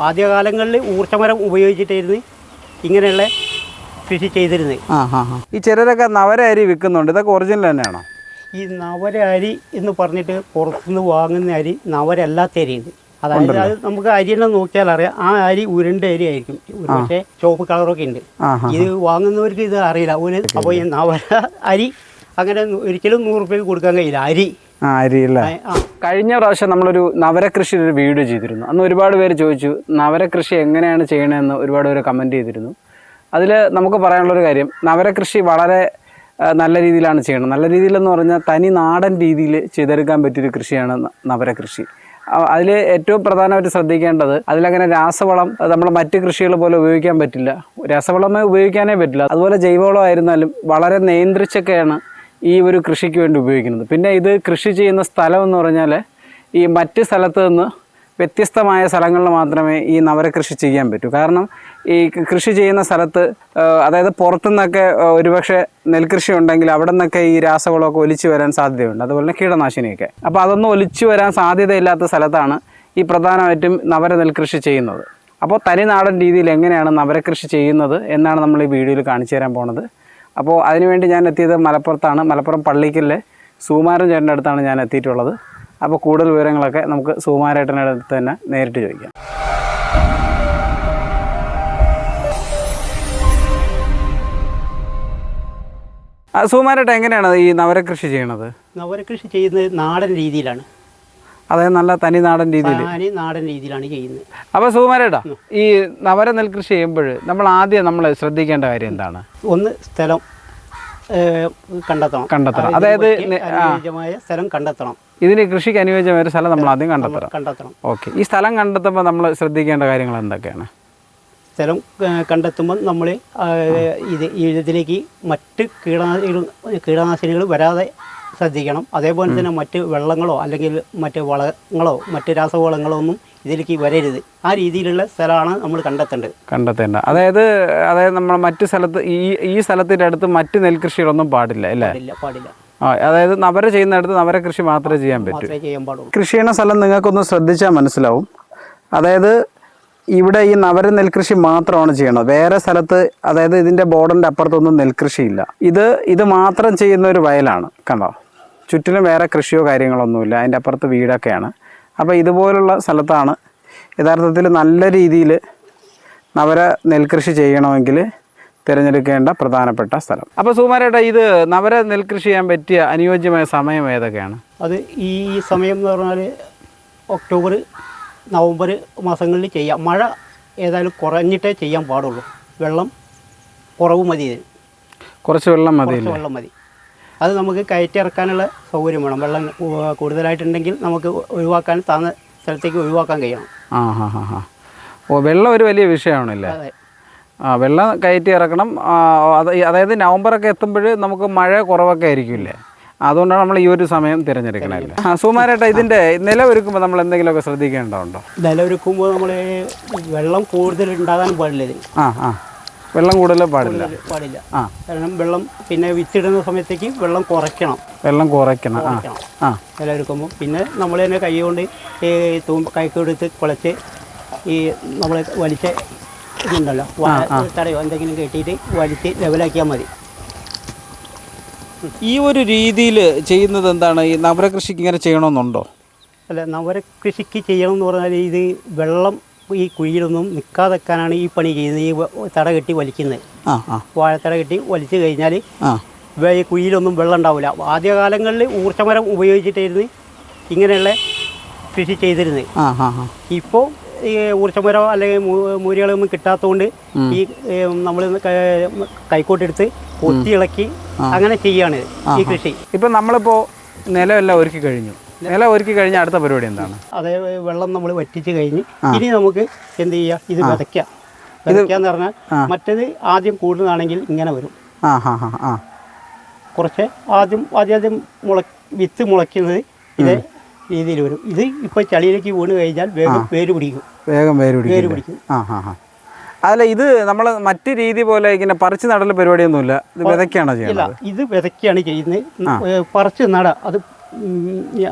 ആദ്യകാലങ്ങളിൽ ഊർച്ചമരം ഉപയോഗിച്ചിട്ടായിരുന്നു ഇങ്ങനെയുള്ള കൃഷി ചെയ്തിരുന്നത്. ആ ഹാ ഹാ ഈ ചിലരൊക്കെ നവര അരി വിൽക്കുന്നുണ്ട്. ഇതൊക്കെ ഒറിജിനൽ തന്നെയാണോ? ഈ നവര അരി എന്ന് പറഞ്ഞിട്ട് പുറത്തുനിന്ന് വാങ്ങുന്ന അരി നവരല്ലാത്ത അരിയുണ്ട് അതായത് അത് നമുക്ക് അരി തന്നെ നോക്കിയാൽ അറിയാം. ആ അരി ഉരുണ്ട അരി ആയിരിക്കും. പക്ഷേ ചുവപ്പ് കളറൊക്കെ ഉണ്ട്. ഇത് വാങ്ങുന്നവർക്ക് ഇത് അറിയില്ല. ഒരു അപ്പോൾ ഈ നവര അരി അങ്ങനെ ഒരിക്കലും നൂറ് രൂപയ്ക്ക് കൊടുക്കാൻ കഴിയില്ല. അരി കഴിഞ്ഞ പ്രാവശ്യം നമ്മളൊരു നവരകൃഷിയുടെ ഒരു വീഡിയോ ചെയ്തിരുന്നു. അന്ന് ഒരുപാട് പേര് ചോദിച്ചു നവരകൃഷി എങ്ങനെയാണ് ചെയ്യണമെന്ന് ഒരുപാട് പേര് കമന്റ് ചെയ്തിരുന്നു. അതിൽ നമുക്ക് പറയാനുള്ളൊരു കാര്യം നവരകൃഷി വളരെ നല്ല രീതിയിലാണ് ചെയ്യണം നല്ല രീതിയിലെന്ന് പറഞ്ഞാൽ തനി നാടൻ രീതിയിൽ ചെയ്തെടുക്കാൻ പറ്റിയൊരു കൃഷിയാണ് നവരകൃഷി. അതിൽ ഏറ്റവും പ്രധാനമായിട്ട് ശ്രദ്ധിക്കേണ്ടത് അതിലങ്ങനെ രാസവളം നമ്മൾ മറ്റ് കൃഷികൾ പോലെ ഉപയോഗിക്കാൻ പറ്റില്ല. രാസവളമേ ഉപയോഗിക്കാനേ പറ്റില്ല. അതുപോലെ ജൈവവളം ആയിരുന്നാലും വളരെ നിയന്ത്രിച്ചൊക്കെയാണ് ഈ ഒരു കൃഷിക്ക് വേണ്ടി ഉപയോഗിക്കുന്നത്. പിന്നെ ഇത് കൃഷി ചെയ്യുന്ന സ്ഥലം എന്ന് പറഞ്ഞാൽ ഈ മറ്റ് സ്ഥലത്ത് നിന്ന് വ്യത്യസ്തമായ സ്ഥലങ്ങളിൽ മാത്രമേ ഈ നവരകൃഷി ചെയ്യാൻ പറ്റൂ. കാരണം ഈ കൃഷി ചെയ്യുന്ന സ്ഥലത്ത് അതായത് പുറത്തുനിന്നൊക്കെ ഒരുപക്ഷെ നെൽകൃഷി ഉണ്ടെങ്കിൽ അവിടെ നിന്നൊക്കെ ഈ രാസവളമൊക്കെ ഒലിച്ചു വരാൻ സാധ്യതയുണ്ട്. അതുപോലെ തന്നെ കീടനാശിനിയൊക്കെ. അപ്പോൾ അതൊന്നും ഒലിച്ചു വരാൻ സാധ്യതയില്ലാത്ത സ്ഥലത്താണ് ഈ പ്രധാനമായിട്ടും നവര നെൽകൃഷി ചെയ്യുന്നത്. അപ്പോൾ തനിനാടൻ രീതിയിൽ എങ്ങനെയാണ് നവരകൃഷി ചെയ്യുന്നത് എന്നാണ് നമ്മൾ ഈ വീഡിയോയിൽ കാണിച്ചു തരാൻ പോണത്. അപ്പോൾ അതിനുവേണ്ടി ഞാൻ എത്തിയത് മലപ്പുറത്താണ്. മലപ്പുറം പള്ളിക്കലിലെ സുമാരൻ ചേട്ടന്റെ അടുത്താണ് ഞാൻ എത്തിയിട്ടുള്ളത്. അപ്പോൾ കൂടുതൽ വിവരങ്ങളൊക്കെ നമുക്ക് സുമാരേട്ടന്റെ അടുത്ത് തന്നെ നേരിട്ട് ചോദിക്കാം. സുമാരേട്ടൻ എങ്ങനെയാണ് ഈ നവരകൃഷി ചെയ്യണത്? നവരകൃഷി ചെയ്യുന്നത് നാടൻ രീതിയിലാണ്. അതായത് നല്ല തനി നാടൻ രീതിയിൽ. താനി നാടൻ രീതിയിലാണ് ചെയ്യുന്നത്. അപ്പോൾ സുകുമാരേട്ടാ ഈ നവര നെൽകൃഷി ചെയ്യുമ്പോൾ നമ്മൾ ആദ്യം നമ്മൾ ശ്രദ്ധിക്കേണ്ട കാര്യം എന്താണ്? ഒന്ന് സ്ഥലം കണ്ടെത്തണം. കണ്ടെത്തണം. അതായത് അനുയോജ്യമായ സ്ഥലം കണ്ടെത്തണം. ഇതിന് കൃഷിക്ക് അനുയോജ്യമായ ഒരു സ്ഥലം നമ്മൾ ആദ്യം കണ്ടെത്തണം. കണ്ടെത്തണം. ഓക്കെ. ഈ സ്ഥലം കണ്ടെത്തുമ്പോൾ നമ്മൾ ശ്രദ്ധിക്കേണ്ട കാര്യങ്ങൾ എന്തൊക്കെയാണ്? സ്ഥലം കണ്ടെത്തുമ്പോൾ നമ്മൾ ഇത് ഇതിലേക്ക് മറ്റ് കീടനാശിനികൾ കീടനാശിനികൾ വരാതെ ശ്രദ്ധിക്കണം. അതേപോലെ തന്നെ മറ്റ് വെള്ളങ്ങളോ അല്ലെങ്കിൽ മറ്റ് വളങ്ങളോ മറ്റ് രാസവളങ്ങളോ ഒന്നും ഇതിലേക്ക് വരരുത്. ആ രീതിയിലുള്ള സ്ഥലമാണ് നമ്മൾ കണ്ടെത്തേണ്ടത്. കണ്ടെത്തേണ്ട. അതായത് അതായത് നമ്മൾ മറ്റു സ്ഥലത്ത് ഈ ഈ സ്ഥലത്തിന്റെ അടുത്ത് മറ്റ് നെൽകൃഷികളൊന്നും പാടില്ല അല്ലേ? പാടില്ല ആ അതായത് നവര ചെയ്യുന്നിടത്ത് നവര കൃഷി മാത്രമേ ചെയ്യാൻ പറ്റൂ. മാത്രമേ ചെയ്യാൻ പാടുള്ളൂ. കൃഷി ചെയ്യുന്ന സ്ഥലം നിങ്ങൾക്കൊന്ന് ശ്രദ്ധിച്ചാൽ മനസ്സിലാവും. അതായത് ഇവിടെ ഈ നവര നെൽകൃഷി മാത്രമാണ് ചെയ്യണത്. വേറെ സ്ഥലത്ത് അതായത് ഇതിന്റെ ബോർഡറിന്റെ അപ്പുറത്തൊന്നും നെൽകൃഷിയില്ല. ഇത് ഇത് മാത്രം ചെയ്യുന്ന ഒരു വയലാണ് കണ്ടോ? ചുറ്റിലും വേറെ കൃഷിയോ കാര്യങ്ങളൊന്നുമില്ല. അതിന്റെ അപ്പുറത്ത് വീടൊക്കെയാണ്. അപ്പോൾ ഇതുപോലുള്ള സ്ഥലത്താണ് യഥാർത്ഥത്തിൽ നല്ല രീതിയിൽ നവര നെൽകൃഷി ചെയ്യണമെങ്കിൽ തിരഞ്ഞെടുക്കേണ്ട പ്രധാനപ്പെട്ട സ്ഥലം. അപ്പോൾ സുമാരേട്ടാ ഇത് നവര നെൽകൃഷി ചെയ്യാൻ പറ്റിയ അനുയോജ്യമായ സമയം ഏതൊക്കെയാണ്? അത് ഈ സമയം എന്ന് പറഞ്ഞാൽ ഒക്ടോബർ നവംബർ മാസങ്ങളിൽ ചെയ്യാം. മഴ ഏതായാലും കുറഞ്ഞിട്ടേ ചെയ്യാൻ പാടുള്ളൂ. വെള്ളം കുറവ് മതി കുറച്ച് വെള്ളം മതി വെള്ളം മതി. അത് നമുക്ക് കയറ്റി ഇറക്കാനുള്ള സൗകര്യം വേണം. വെള്ളം കൂടുതലായിട്ടുണ്ടെങ്കിൽ നമുക്ക് ഒഴിവാക്കാൻ താന്ന സ്ഥലത്തേക്ക് ഒഴിവാക്കാൻ കഴിയണം. ആ ഹാ ഹാ ഹാ. ഓ വെള്ളം ഒരു വലിയ വിഷയമാണല്ലേ? ആ വെള്ളം കയറ്റി ഇറക്കണം അതായത് നവംബറൊക്കെ എത്തുമ്പോൾ നമുക്ക് മഴ കുറവൊക്കെ ആയിരിക്കില്ലേ? അതുകൊണ്ടാണ് നമ്മൾ ഈ ഒരു സമയം തിരഞ്ഞെടുക്കണല്ലേ ആ സുമാരേട്ടാ ഇതിന്റെ നില ഒരുക്കുമ്പോൾ നമ്മൾ എന്തെങ്കിലുമൊക്കെ ശ്രദ്ധിക്കേണ്ടതുണ്ടോ? നിലവൊരുക്കുമ്പോൾ നമ്മൾ വെള്ളം കൂടുതൽ ഉണ്ടാകാൻ പാടില്ല ആ ആ. വെള്ളം കൂടുതൽ പാടില്ല? പാടില്ല. ആ. കാരണം വെള്ളം പിന്നെ വിത്തിടുന്ന സമയത്തേക്ക് വെള്ളം കുറയ്ക്കണം. വെള്ളം കുറയ്ക്കണം. ആ. ആ. പിന്നെ നമ്മൾ തന്നെ കൈ കൊണ്ട് ഈ തൂമ്പ് കൈക്കെടുത്ത് കുളച്ച് ഈ നമ്മൾ വലിച്ച ഇതുണ്ടല്ലോ. തടയോ എന്തെങ്കിലും കെട്ടിയിട്ട് വലിച്ച് ലെവലാക്കിയാൽ മതി. ഈ ഒരു രീതിയിൽ ചെയ്യുന്നത് എന്താണ്? ഈ നവരകൃഷിക്ക് ഇങ്ങനെ ചെയ്യണമെന്നുണ്ടോ? അല്ല നവര കൃഷിക്ക് ചെയ്യണം എന്ന് പറഞ്ഞാൽ ഇത് വെള്ളം ഈ കുഴിയിലൊന്നും നിൽക്കാതെക്കാനാണ് ഈ പണി ചെയ്യുന്നത്. ഈ തട കെട്ടി വലിക്കുന്നത്. വാഴത്തട കെട്ടി വലിച്ചു കഴിഞ്ഞാൽ ഈ കുഴിയിലൊന്നും വെള്ളം ഉണ്ടാവില്ല. ആദ്യകാലങ്ങളിൽ ഊർജമരം ഉപയോഗിച്ചിട്ടായിരുന്നു ഇങ്ങനെയുള്ള കൃഷി ചെയ്തിരുന്നത്. ഇപ്പോൾ ഈ ഊർജമരോ അല്ലെങ്കിൽ മൂരികളൊന്നും കിട്ടാത്തതുകൊണ്ട് ഈ നമ്മൾ കൈക്കോട്ടെടുത്ത് കൊത്തി ഇളക്കി അങ്ങനെ ചെയ്യാണ് ഈ കൃഷി. ഇപ്പം നമ്മളിപ്പോൾ നിലമെല്ലാം ഒരുക്കി കഴിഞ്ഞു. നിലം ഒരുക്കി കഴിഞ്ഞ അടുത്ത പരിപാടി എന്താണ്? അതേ വെള്ളം നമ്മൾ വറ്റിച്ച് കഴിഞ്ഞ് ഇനി നമുക്ക് എന്ത് ചെയ്യാം? ഇത് വിതയ്ക്കാം. വിതയ്ക്കാന്ന് പറഞ്ഞാൽ മറ്റേത് ആദ്യം കൂടുതലാണെങ്കിൽ ഇങ്ങനെ വരും. കുറച്ച് ആദ്യം ആദ്യം മുള വിത്ത് മുളയ്ക്കുന്നത് ഇതേ രീതിയിൽ വരും. ഇത് ഇപ്പോൾ ചളിയിലേക്ക് വീണ് കഴിഞ്ഞാൽ വേഗം വേര് പിടിക്കും. വേഗം വേര് വേര് പിടിക്കും. പിടിക്കും. ഹാ ഹാ. അതല്ല ഇത് നമ്മൾ മറ്റ് രീതി പോലെ ഇങ്ങനെ പറിച്ച് നടൽ പരിപാടിയൊന്നുമില്ല. ഇത് വിതയ്ക്കാണോ ചെയ്യുന്നത് ഇത് വിതയ്ക്കാണ് ചെയ്യുന്നത്. പറിച്ചു നട. അത്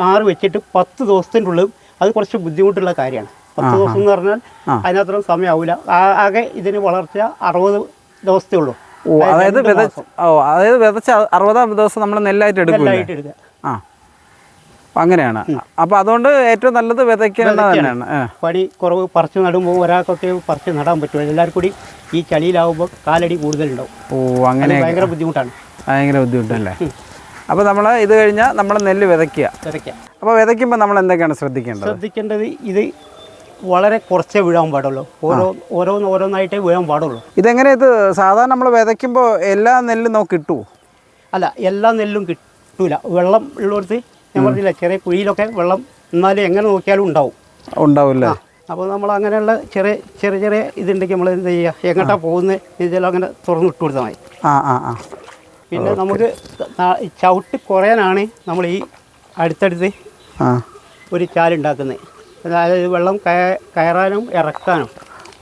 ആറ് വെച്ചിട്ട് പത്ത് ദിവസത്തിന്റെ ഉള്ളിൽ അത് കുറച്ച് ബുദ്ധിമുട്ടുള്ള കാര്യമാണ്. പത്ത് ദിവസം എന്ന് പറഞ്ഞാൽ അതിനത്രയും സമയമാവില്ല ആകെ ഇതിന് വളർച്ച അറുപത് ദിവസത്തേ ഉള്ളൂ. അതായത് അതായത് വിതച്ച അറുപതാം ദിവസം നമ്മൾ നെല്ലായിട്ട് എടുക്കും ആ. അങ്ങനെയാണ്. അപ്പൊ അതുകൊണ്ട് ഏറ്റവും നല്ലത് വിതയ്ക്കുന്നത് തന്നെയാണ്. പടി കുറവ് പറിച്ച് നടുമ്പോൾ ഒരാൾക്കൊക്കെ പറിച്ച് നടാൻ പറ്റും എല്ലാവർക്കും കൂടി ഈ ചളിയിലാവുമ്പോൾ കാലടി കൂടുതലുണ്ടാവും. ഓ അങ്ങനെ ഭയങ്കര ബുദ്ധിമുട്ടാണ്. ഭയങ്കര ബുദ്ധിമുട്ടല്ലേ? അപ്പോൾ നമ്മൾ ഇത് കഴിഞ്ഞാൽ നമ്മൾ നെല്ല് വിതയ്ക്കുക. വിതയ്ക്കുക. അപ്പോൾ വിതയ്ക്കുമ്പോൾ നമ്മൾ എന്തൊക്കെയാണ് ശ്രദ്ധിക്കേണ്ടത്? ശ്രദ്ധിക്കേണ്ടത് ഇത് വളരെ കുറച്ചേ വീഴാൻ പാടുള്ളൂ. ഓരോ ഓരോന്ന് ഓരോന്നായിട്ടേ വീഴാൻ പാടുള്ളൂ. ഇതെങ്ങനെ ഇത് സാധാരണ നമ്മൾ വിതയ്ക്കുമ്പോൾ എല്ലാ നെല്ലും നമുക്ക് കിട്ടുമോ അല്ല എല്ലാ നെല്ലും കിട്ടൂല. വെള്ളം ഉള്ളിടത്ത് ഞാൻ പറഞ്ഞില്ല ചെറിയ കുഴിയിലൊക്കെ വെള്ളം എന്നാലും എങ്ങനെ നോക്കിയാലും ഉണ്ടാവും. ഉണ്ടാവില്ല. അപ്പോൾ നമ്മൾ അങ്ങനെയുള്ള ചെറിയ ചെറിയ ചെറിയ ഇതുണ്ടെങ്കിൽ നമ്മൾ എന്ത് ചെയ്യുക എങ്ങോട്ടാണ് പോകുന്നത് ഇതെല്ലാം അങ്ങനെ തുറന്നു ഇട്ട് കൊടുത്താൽ മതി. ആ ആ ആ. പിന്നെ നമുക്ക് ചവിട്ട് കുറയാനാണ് നമ്മൾ ഈ അടുത്തടുത്ത് ഒരു ചാലുണ്ടാക്കുന്നത് അതായത് വെള്ളം കയറാനും ഇറക്കാനും.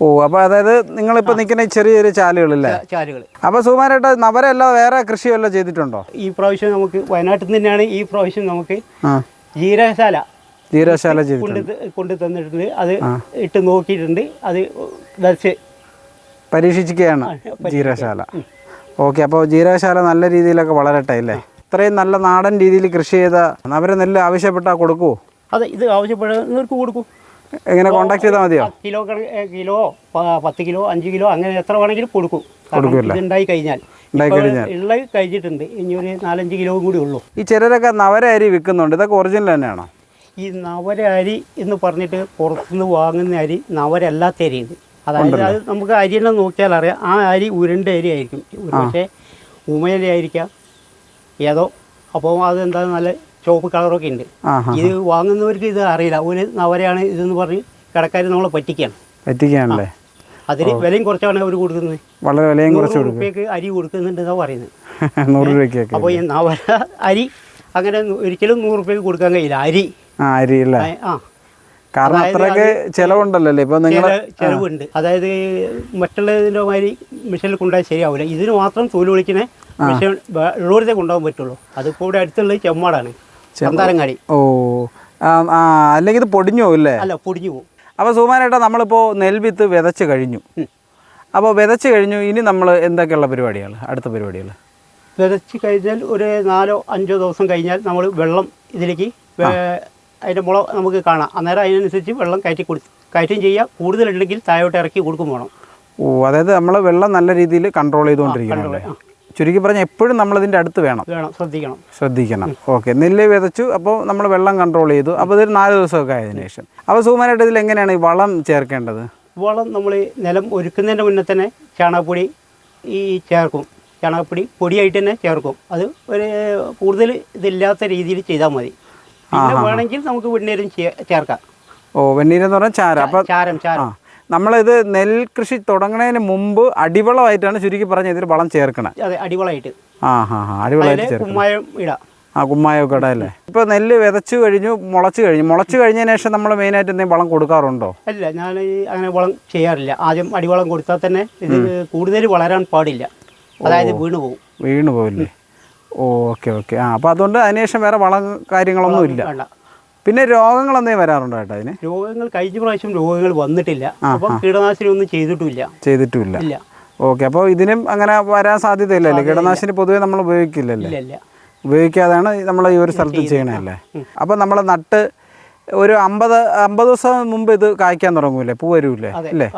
ഓ അപ്പോൾ അതായത് നിങ്ങളിപ്പോൾ നിൽക്കുന്ന ഈ ചെറിയ ചെറിയ ചാലുകളില്ലേ ചാലുകൾ. അപ്പോൾ സുമാരേട്ട നവരല്ലാതെ വേറെ കൃഷി വല്ലതും ചെയ്തിട്ടുണ്ടോ? ഈ പ്രാവശ്യം നമുക്ക് വയനാട്ടിൽ നിന്ന് തന്നെയാണ് ഈ പ്രാവശ്യം നമുക്ക് ജീരശാല ജീരകശാല. ജീരശാല ചെയ്തിട്ടുണ്ട്. കൊണ്ട് തന്നിട്ടുണ്ട്. അത് ഇട്ട് നോക്കിയിട്ടുണ്ട്. അത് പരീക്ഷിക്കുകയാണ് ജീരശാല ഓക്കെ അപ്പോൾ ജീരശാല നല്ല രീതിയിലൊക്കെ വളരട്ടെ അല്ലേ? ഇത്രയും നല്ല നാടൻ രീതിയിൽ കൃഷി ചെയ്ത നവര നെല്ല് ആവശ്യപ്പെട്ടാൽ കൊടുക്കൂ അതെ ഇത് ആവശ്യപ്പെടുന്നവർക്ക് കൊടുക്കും. എങ്ങനെ കോണ്ടാക്ട് ചെയ്താൽ മതിയോ? കിലോ കിലോ പത്ത് കിലോ അഞ്ച് കിലോ അങ്ങനെ എത്ര വേണമെങ്കിലും കൊടുക്കും. ഉണ്ടായി കഴിഞ്ഞാൽ. ഉള്ളത് കഴിഞ്ഞിട്ടുണ്ട്. ഇനി ഒരു നാലഞ്ച് കിലോ കൂടി ഉള്ളൂ. ഈ ചിലരൊക്കെ നവര അരി വിൽക്കുന്നുണ്ട്. ഇതൊക്കെ ഒറിജിനൽ തന്നെയാണോ? ഈ നവര അരി എന്ന് പറഞ്ഞിട്ട് പുറത്തുനിന്ന് വാങ്ങുന്ന അരി നവരല്ലാത്ത അരിയുണ്ട് അതായത് അത് നമുക്ക് അരിയെല്ലാം നോക്കിയാൽ അറിയാം. ആ അരി ഉരുണ്ട അരി ആയിരിക്കും. പക്ഷേ ഉമയരി ആയിരിക്കാം. ഏതോ. അപ്പോൾ അതെന്താ നല്ല ചുവപ്പ് കളറൊക്കെ ഉണ്ട്. ഇത് വാങ്ങുന്നവർക്ക് ഇത് അറിയില്ല. ഒരു നവരയാണ് ഇതെന്ന് പറഞ്ഞ് കടക്കാർ നമ്മളെ പറ്റിക്കുകയാണ്. പറ്റിക്കുകയാണല്ലേ? അതിന് വിലയും കുറച്ചാണ് അവർ കൊടുക്കുന്നത്. വളരെ വിലയും കുറച്ച് രൂപയ്ക്ക് അരി കൊടുക്കുന്നുണ്ട് എന്നാ പറയുന്നത്. നൂറ് രൂപയ്ക്ക് അപ്പോൾ ഈ നവര അരി അങ്ങനെ ഒരിക്കലും നൂറ് റുപ്യക്ക് കൊടുക്കാൻ കഴിയില്ല. അരി. ആ അരി അല്ലേ? ആ. കാരണം അത്രയ്ക്ക് ചിലവുണ്ടല്ലോ ഇപ്പൊ നിങ്ങൾ ചിലവുണ്ട്. അതായത് മറ്റുള്ളതിന്റെ മാതിരി മെഷീനിൽ കൊണ്ടുപോയാൽ ശരിയാവില്ല. ഇതിന് മാത്രം തോൽ വിളിക്കണേ മെഷീൻ ഉള്ളൂരത്തെ കൊണ്ടുപോകാൻ പറ്റുള്ളൂ. അത് കൂടെ അടുത്തുള്ളത് ചെമ്മാടാണ്. ചെന്താരങ്ങാടി ഓ. അല്ലെങ്കിൽ ഇത് പൊടിഞ്ഞു പോകില്ലേ അല്ല? പൊടിഞ്ഞു പോകും അപ്പോൾ സുമാനേട്ടാ നമ്മളിപ്പോൾ നെൽവിത്ത് വിതച്ച് കഴിഞ്ഞു. അപ്പോൾ വിതച്ച് കഴിഞ്ഞു ഇനി നമ്മൾ എന്തൊക്കെയുള്ള പരിപാടികൾ? അടുത്ത പരിപാടികൾ വിതച്ച് കഴിഞ്ഞാൽ ഒരു നാലോ അഞ്ചോ ദിവസം കഴിഞ്ഞാൽ നമ്മൾ വെള്ളം ഇതിലേക്ക് അതിന്റെ മുള നമുക്ക് കാണാം. അന്നേരം അതിനനുസരിച്ച് വെള്ളം കയറ്റി കൊടു കയറ്റും ചെയ്യുക കൂടുതലുണ്ടെങ്കിൽ താഴോട്ട് ഇറക്കി കൊടുക്കും വേണം. ഓ അതായത് നമ്മൾ വെള്ളം നല്ല രീതിയിൽ കൺട്രോൾ ചെയ്തുകൊണ്ടിരിക്കണം ചുരുക്കി പറഞ്ഞാൽ എപ്പോഴും നമ്മൾ ഇതിന്റെ അടുത്ത് വേണം. വേണം ശ്രദ്ധിക്കണം. ശ്രദ്ധിക്കണം. ഓക്കെ നെല്ല് വിതച്ചു അപ്പോൾ നമ്മൾ വെള്ളം കൺട്രോൾ ചെയ്തു. അപ്പോൾ ഇതൊരു നാല് ദിവസമൊക്കെ ആയതിനു ശേഷം. അപ്പോൾ സൂമാനായിട്ട് ഇതിൽ എങ്ങനെയാണ് ഈ വളം ചേർക്കേണ്ടത്? വളം നമ്മൾ നിലം ഒരുക്കുന്നതിന്റെ മുന്നേ തന്നെ ചാണകപ്പൊടി ഈ ചേർക്കും. ചാണകപ്പൊടി പൊടിയായിട്ട് തന്നെ ചേർക്കും. അത് ഒരു കൂടുതൽ ഇതില്ലാത്ത രീതിയിൽ ചെയ്താൽ മതി. പിന്നെ വേണമെങ്കിൽ നമുക്ക് വെണ്ണീരും ചേർക്കാം. ഓ വെണ്ണീരെന്ന് പറഞ്ഞാൽ ചാര. അപ്പം ചാരം ചാരം. നമ്മളിത് നെൽകൃഷി തുടങ്ങുന്നതിന് മുമ്പ് അടിവളമായിട്ടാണ് ചുരുക്കി പറഞ്ഞ ഇതിൽ വളം ചേർക്കണം. അതെ അടിവളമായിട്ട്. ആ ഹാ ഹാ അടിവളമായിട്ട് ചേർക്കും ചേർക്കണം. ഇടാം. ആ കുമ്മായൊക്കെ ഇടല്ലേ ഇപ്പൊ നെല്ല് വിതച്ചു കഴിഞ്ഞു മുളച്ചു കഴിഞ്ഞു. മുളച്ചു കഴിഞ്ഞതിന് ശേഷം നമ്മൾ മെയിനായിട്ട് എന്തെങ്കിലും വളം കൊടുക്കാറുണ്ടോ? അല്ല ഞാൻ അങ്ങനെ വളം ചെയ്യാറില്ല. ആദ്യം അടിവളം കൊടുത്താൽ തന്നെ ഇത് കൂടുതൽ വളരാൻ പാടില്ല. അതായത് വീണു പോകും വീണു പോവില്ലേ ഓ ഓക്കെ ഓക്കെ. ആ അപ്പോൾ അതുകൊണ്ട് അതിനുശേഷം വേറെ വളം കാര്യങ്ങളൊന്നും ഇല്ല. പിന്നെ രോഗങ്ങൾ എന്തെങ്കിലും വരാറുണ്ടോ ഏട്ടാ അതിന് രോഗങ്ങൾ കഴിഞ്ഞ പ്രാവശ്യം രോഗങ്ങൾ വന്നിട്ടില്ല. അപ്പം കീടനാശിനി ഒന്നും ചെയ്തിട്ടില്ല ചെയ്തിട്ടില്ല ഇല്ല. ഓക്കെ അപ്പോൾ ഇതിനും അങ്ങനെ വരാൻ സാധ്യതയില്ലല്ലേ? കീടനാശിനി പൊതുവേ നമ്മൾ ഉപയോഗിക്കില്ലല്ലേ? ഉപയോഗിക്കാതെയാണ് നമ്മൾ ഈ ഒരു സ്ഥലത്ത് ചെയ്യണല്ലേ അപ്പോൾ നമ്മൾ നട്ട് ഒരു അമ്പത് അമ്പത് ദിവസം മുമ്പ് ഇത് കായ്ക്കാൻ തുടങ്ങൂലേ പൂ വരൂലേ അല്ലേ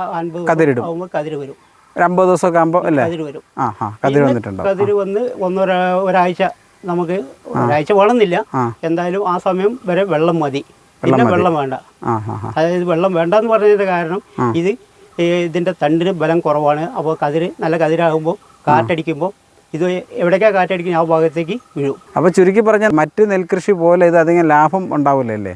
കതിരിടും. കതിര് വരും. ഒരു അമ്പത് ദിവസമൊക്കെ ആകുമ്പോൾ അല്ലേ? കതിര് വരും. ആ ആ കതിര് വന്നിട്ടുണ്ടോ കതിര് വന്ന് ഒന്നൊര ഒരാഴ്ച നമുക്ക് ഒരാഴ്ച വേണമെന്നില്ല. ആ. എന്തായാലും ആ സമയം വരെ വെള്ളം മതി. പിന്നെ വെള്ളം വേണ്ട. അതായത് വെള്ളം വേണ്ട എന്ന് പറഞ്ഞതിന്റെ കാരണം ഇത് ഇതിന്റെ തണ്ടിന് ബലം കുറവാണ്. അപ്പോൾ കതിര് നല്ല കതിരാകുമ്പോൾ കാറ്റടിക്കുമ്പോൾ ഇത് എവിടേക്കാ കാറ്റടിക്കുന്ന ആ ഭാഗത്തേക്ക് വീഴും. അപ്പോൾ ചുരുക്കി പറഞ്ഞാൽ മറ്റ് നെൽകൃഷി പോലെ ഇത് അധികം ലാഭം ഉണ്ടാവില്ലല്ലേ?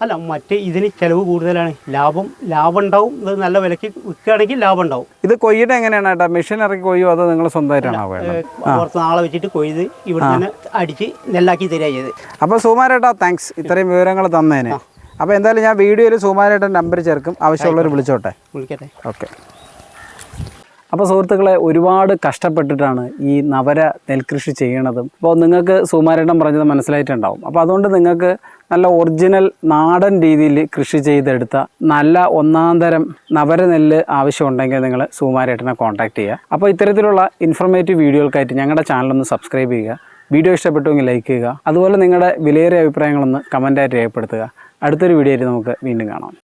അല്ല മറ്റേ ഇതിന് ചിലവ് കൂടുതലാണ്. ലാഭം ലാഭം ഉണ്ടാവും ഇത് നല്ല വിലക്ക് വിൽക്കുകയാണെങ്കിൽ ലാഭം ഉണ്ടാവും ഇത് കൊയ്യുടെ എങ്ങനെയാണ് ഏട്ടാ? മെഷീൻ ഇറക്കി കൊയ്യോ അതോ നിങ്ങൾ സ്വന്തമായിട്ടാണോ പുറത്ത് നാളെ വെച്ചിട്ട് കൊയ്ത് ഇവിടെ തന്നെ അടിച്ച് നെല്ലാക്കി തരിക ചെയ്ത് അപ്പോൾ സുമാരേട്ടാ താങ്ക്സ് ഇത്രയും വിവരങ്ങൾ തന്നേനെ അപ്പോൾ എന്തായാലും ഞാൻ വീഡിയോയിൽ സുമാരേട്ടൻ നമ്പർ ചേർക്കും. ആവശ്യമുള്ളവർ വിളിച്ചോട്ടെ. വിളിക്കട്ടെ. ഓക്കെ അപ്പോൾ സുഹൃത്തുക്കളെ ഒരുപാട് കഷ്ടപ്പെട്ടിട്ടാണ് ഈ നവര നെൽകൃഷി ചെയ്യണതും. അപ്പോൾ നിങ്ങൾക്ക് സുമാരേട്ടൻ പറഞ്ഞത് മനസ്സിലായിട്ടുണ്ടാവും. അപ്പോൾ അതുകൊണ്ട് നിങ്ങൾക്ക് നല്ല ഒറിജിനൽ നാടൻ രീതിയിൽ കൃഷി ചെയ്തെടുത്ത നല്ല ഒന്നാം തരം നവര നെല്ല് ആവശ്യമുണ്ടെങ്കിൽ നിങ്ങൾ സുമാരേട്ടനെ കോൺടാക്ട് ചെയ്യുക. അപ്പോൾ ഇത്തരത്തിലുള്ള ഇൻഫർമേറ്റീവ് വീഡിയോകൾക്കായിട്ട് ഞങ്ങളുടെ ചാനലൊന്ന് സബ്സ്ക്രൈബ് ചെയ്യുക. വീഡിയോ ഇഷ്ടപ്പെട്ടുവെങ്കിൽ ലൈക്ക് ചെയ്യുക. അതുപോലെ നിങ്ങളുടെ വിലയേറിയ അഭിപ്രായങ്ങളൊന്ന് കമന്റായിട്ട് രേഖപ്പെടുത്തുക. അടുത്തൊരു വീഡിയോ ആയിട്ട് നമുക്ക് വീണ്ടും കാണാം.